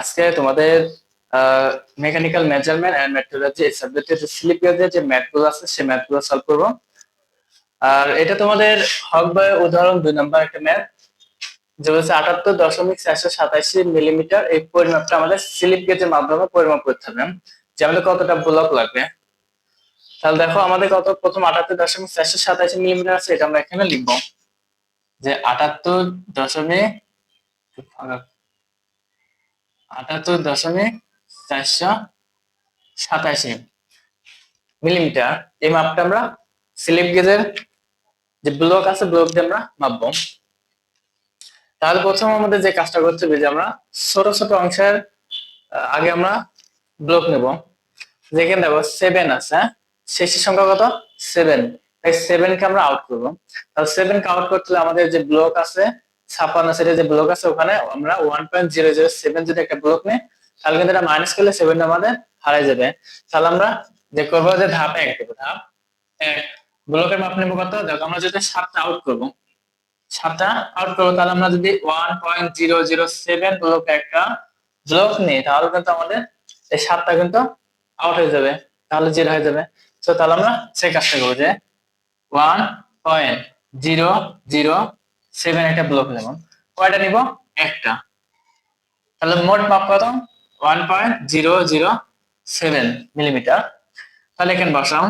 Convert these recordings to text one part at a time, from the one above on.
আজকে তোমাদের mechanical measurement and metrology এই সাবজেক্টের যে স্লিপ যে ম্যাথগুলো আছে, সেই ম্যাথগুলো সলভ করব। আর এটা তোমাদের হক বা উদাহরণ দুই নাম্বার একটা ম্যাথ যে হচ্ছে আটাত্তর দশমিক চারশো সাতাশি মিলিমিটার এই পরিমাপটা আমাদের স্লিপ গেজের মাধ্যমে পরিমাপ করতে হবে। যে আমাদের কতটা ব্লক লাগবে। তাহলে দেখো আমাদের কত, প্রথম আটাত্তর দশমিক চারশো সাতাশি মিলিমিটার আছে, এটা আমরা এখানে লিখব। যে আটাত্তর দশমিক আটাত্তর দশমিক চারশো সাতাশি মিলিমিটার। এই মাপটা আমরা স্লিপ গেজের যে ব্লক আছে, ব্লক দিয়ে আমরা মাপবো। তাহলে প্রথম আমাদের যে কাজটা করতে হবে, যে আমরা ছোট ছোট অংশের আগে আমরা ব্লক নেব। যেখানে দেখো সেভেন আছে হ্যাঁ? শেষের সংখ্যা কত? সেভেন এই সেভেন কে আমরা আউট করব। তাহলে সেভেন কে আউট করতে হলে আমাদের যে ব্লক আছে ছাপান্ন সেটা যে ব্লক আছে, ওখানে আমরা one point zero zero seven যদি একটা ব্লক নেই, তাহলে কিন্তু এটা মাইনাস করলে সেভেন আমাদের হারাই যাবে। তাহলে আমরা যে করব যে ধাপ এক দেবো ধাপ এক ব্লকের মাপ নেব কত? দেখো আমরা যদি সাতটা আউট করব, সাতটা আউট করব, তাহলে আমরা যদি one point zero zero seven block একটা ব্লক নিই, তাহলে কিন্তু আমাদের এই সাতটা কিন্তু আউট হয়ে যাবে, তাহলে জিরো হয়ে যাবে। তো তাহলে আমরা সেই কাজটা করব যে one point zero zero seven একটা ব্লক নেব। কয়টা নিব? একটা। তাহলে মোট মাপ কত? One point zero zero seven millimetre তাহলে এখানে বসাম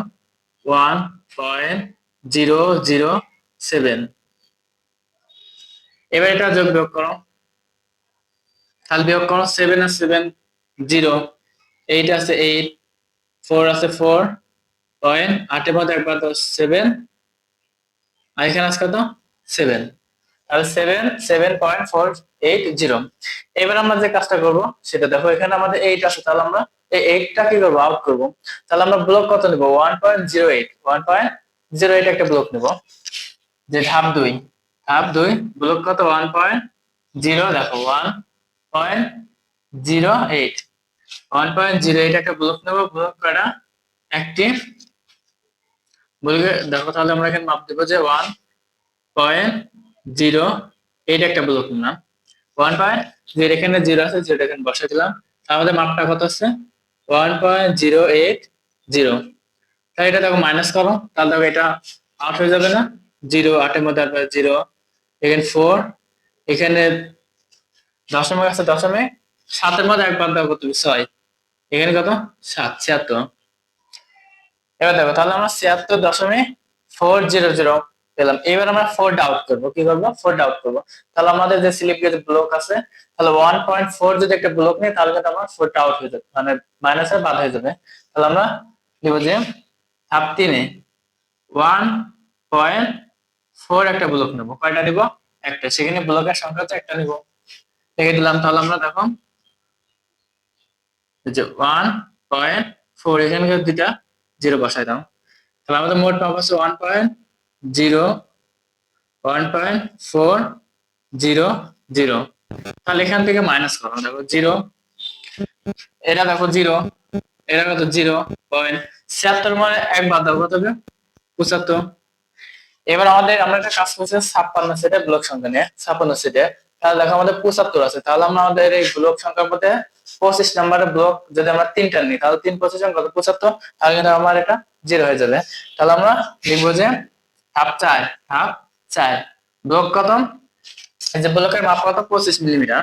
one point zero zero seven এবার এটা যোগ বিয়োগ করো। তাহলে বিয়োগ করো সেভেন আর সেভেন জিরো এইট আছে এইট ফোর আছে ফোর পয়েন্ট আটের মধ্যে একবার তো সেভেন আর এখানে আছে কত? সেভেন তাহলে seven seven point four eight zero এবার আমরা যে কাজটা করব, সেটা দেখো, এখানে আমাদের এইট আছে, তাহলে আমরা এই এইটটা কি করব আউট করব? তাহলে আমরা ব্লক কত নিব? One point zero eight one point zero eight একটা ব্লক নিব। যে ধাপ দুই ধাপ দুই ব্লক কত? ওয়ান পয়েন্ট জিরো দেখো one point zero eight one point zero eight একটা ব্লক নেব ব্লক করা অ্যাক্টিভ বলবে, দেখো, তাহলে আমরা এখানে মাপ দেবো যে ওয়ান পয়েন্ট জিরো, এইট একটা ব্লক নিলাম। ওয়ান পয়েন্ট জিরো এখানে জিরো আছে জিরো এখানে বসে দিলাম। তাহলে আমাদের মাপটা কত আছে? One point zero eight zero তাই এটা দেখো মাইনাস করো, তাহলে দেখো এটা আউট হয়ে যাবে না। জিরো আটের মধ্যে আসবে জিরো এখানে ফোর এখানে দশমিক আছে, দশমিক। সাতের মধ্যে একবার দেখো তুমি ছয়। এখানে কত? সাত, ছিয়াত্তর। এবার দেখো, তাহলে আমরা ছিয়াত্তর দশমিক ফোর জিরো জিরো পেলাম। এবার আমরা ফোর ডাউট করব। কি করব? ফোর ডাউট করব। তাহলে আমাদের যে স্লিপ গেজ ব্লক আছে, তাহলে ওয়ান পয়েন্ট ফোর যদি একটা ব্লক নেই, তাহলে কিন্তু আমার ফোরটা আউট হয়ে যাবে। মানে মাইনাসের বাদ হয়ে যাবে। তাহলে আমরা নিব যে তিনে ওয়ান পয়েন্ট ফোর একটা ব্লক নেব। কয়টা নিব? একটা। সেখানে ব্লকের সংখ্যা হচ্ছে একটা নিব। লিখে দিলাম। তাহলে আমরা দেখো যে ওয়ান পয়েন্ট ফোর এখানে দুইটা জিরো বসাই দাও, তাহলে আমাদের মোট পাবো one point zero, one point four zero zero. তাহলে এখান থেকে মাইনাস করো, দেখো জিরো। এটা দেখো জিরো, এটা কত জিরো পয়েন্ট ছিয়াত্তর মানে এক বাদ দাও পঁচাত্তর। এবার আমাদের, আমরা একটা কাজ করছি ছাপ্পান্ন সেটে ব্লক সংখ্যা নিয়ে, ছাপ্পান্ন সেটে তাহলে দেখো আমাদের পঁচাত্তর আছে, তাহলে আমরা আমাদের এই ব্লক সংখ্যার মধ্যে পঁচিশ নাম্বারের ব্লক যদি আমরা তিনটা নিই, তাহলে তিন পঁচিশ কত? পঁচাত্তর। তাহলে কিন্তু আমার এটা জিরো হয়ে যাবে। তাহলে আমরা লিখব যে হাফ চার হাফ চার। ব্লক কত? এই যে ব্লকের মাপ কত? পঁচিশ মিলিমিটার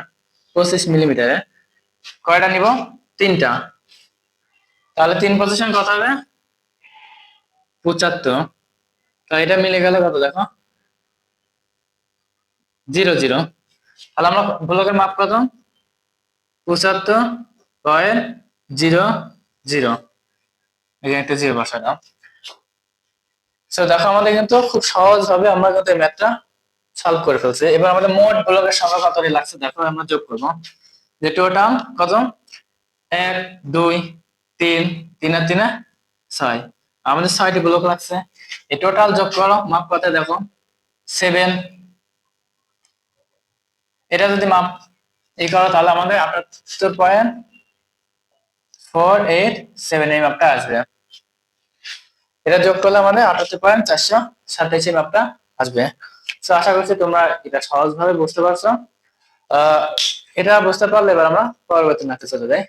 পঁচিশ মিলিমিটারে কয়টা নিব? তিনটা। তাহলে তিন পজিশন কত হবে? পঁচাত্তর। তো এটা মিলে গেলে কত দেখো? Zero zero. তাহলে আমরা ব্লকের মাপ কত? পঁচাত্তর, পয়েন্ট জিরো জিরো। এখানে একটা জিরো বসা দাও তো দেখো আমাদের কিন্তু খুব সহজ ভাবে আমরা কিন্তু এই ম্যাথটা সলভ করে ফেলছি। এবার আমাদের মোট ব্লকের সংখ্যা কত লাগছে দেখো, আমরা যোগ করব। যে টোটাল কত? এক, দুই, তিন তিন আর তিনে ছয়। আমাদের ছয়টি ব্লক লাগছে। এই টোটাল যোগ করো, মাপ কত দেখো। সেভেন এটা যদি মাপ এই করো, তাহলে আমাদের আটাত্তর পয়েন্ট ফোর এইট সেভেন এই মাপটা আসবে। এটা যোগ করলে মানে আটাত্তর পয়েন্ট চারশো সাতাইশে মাপটা আসবে। তো আশা করছি তোমরা এটা সহজভাবে বুঝতে পারছ। এটা বুঝতে পারলে এবার আমরা পরবর্তী ম্যাথে চলে যাই।